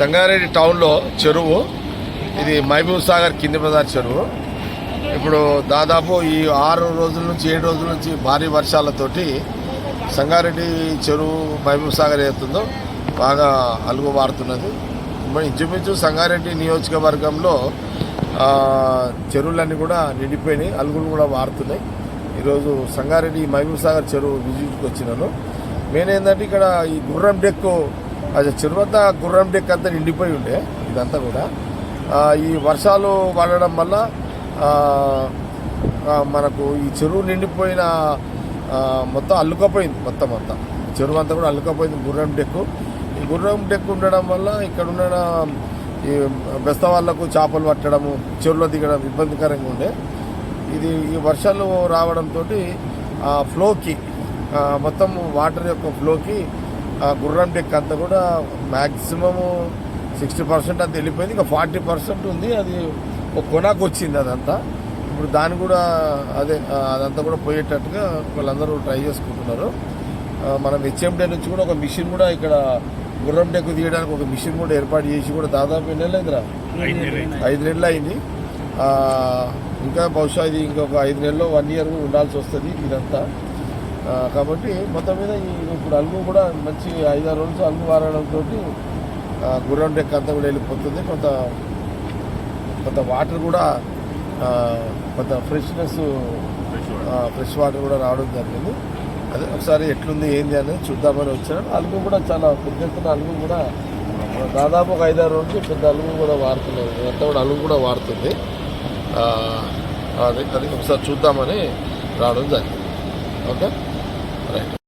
సంగారెడ్డి టౌన్లో చెరువు. ఇది మహబూబ్ సాగర్ కింది బజార్ చెరువు. ఇప్పుడు దాదాపు ఈ ఆరు రోజుల నుంచి ఏడు రోజుల నుంచి భారీ వర్షాలతోటి సంగారెడ్డి చెరువు మహబూబ్ సాగర్ ఏతుందో బాగా అలుగు వారుతున్నది. ఇంచుమించు సంగారెడ్డి నియోజకవర్గంలో చెరువులన్నీ కూడా నిండిపోయినాయి అలుగులు కూడా వారుతున్నాయి. ఈరోజు సంగారెడ్డి మహబూబ్ సాగర్ చెరువు విజిట్కి వచ్చినాను. మెయిన్ ఏంటంటే ఇక్కడ ఈ గుర్రం డెక్కు అది చెరువు గుర్రం డెక్ అంతా నిండిపోయి ఉండే ఇదంతా కూడా. ఈ వర్షాలు పడడం వల్ల మనకు ఈ చెరువు నిండిపోయిన మొత్తం అల్లుకపోయింది మొత్తం అంతా. చెరువు అంతా కూడా అల్లుకపోయింది గుర్రం డెక్కు ఈ గుర్రం డెక్కు ఉండడం వల్ల ఇక్కడ ఉన్న ఈ బెస్త వాళ్ళకు చేపలు పట్టడము చెరువులో దిగడం ఇబ్బందికరంగా ఉండే. ఇది ఈ వర్షాలు రావడంతో ఫ్లోకి మొత్తం వాటర్ యొక్క ఫ్లోకి గుర్రం డెక్ అంతా కూడా మ్యాక్సిమము సిక్స్టీ పర్సెంట్ అంతా వెళ్ళిపోయింది. ఇంకా ఫార్టీ పర్సెంట్ ఉంది. అది ఒక కొనాకు వచ్చింది అదంతా. ఇప్పుడు దాన్ని కూడా అదే అదంతా కూడా పోయేటట్టుగా వాళ్ళందరూ ట్రై చేసుకుంటున్నారు. మనం హెచ్ఎండే నుంచి కూడా ఒక మిషన్ కూడా ఇక్కడ గుర్రం డెక్కు తీయడానికి ఒక మిషన్ కూడా ఏర్పాటు చేసి కూడా దాదాపు ఎన్ని నెలలు అయిందిరా? ఐదు నెలలు అయింది. ఇంకా బహుశా ఇది ఇంకొక ఐదు నెలల్లో వన్ ఇయర్ ఉండాల్సి వస్తుంది ఇదంతా. కాబట్టి మొత్తం మీద ఈ ఇప్పుడు అల్లు కూడా మంచి ఐదారు రోజులు అల్లు వారడంతో గుర్రం డెక్ అంతా కూడా వెళ్ళిపోతుంది. కొంత కొంత వాటర్ కూడా కొంత ఫ్రెష్నెస్ ఫ్రెష్ వాటర్ కూడా రావడం జరిగింది. అదే ఒకసారి ఎట్లుంది ఏంది అనేది చూద్దామని వచ్చాను. అల్లు కూడా చాలా పెద్ద ఎత్తున అల్లు కూడా దాదాపు ఒక ఐదారు రోజులు పెద్ద అలుగు కూడా వాడుతున్నారు. ఎంత కూడా అలుగు కూడా వాడుతుంది. అది అది ఒకసారి చూద్దామని రావడం జరిగింది. ఓకే? por.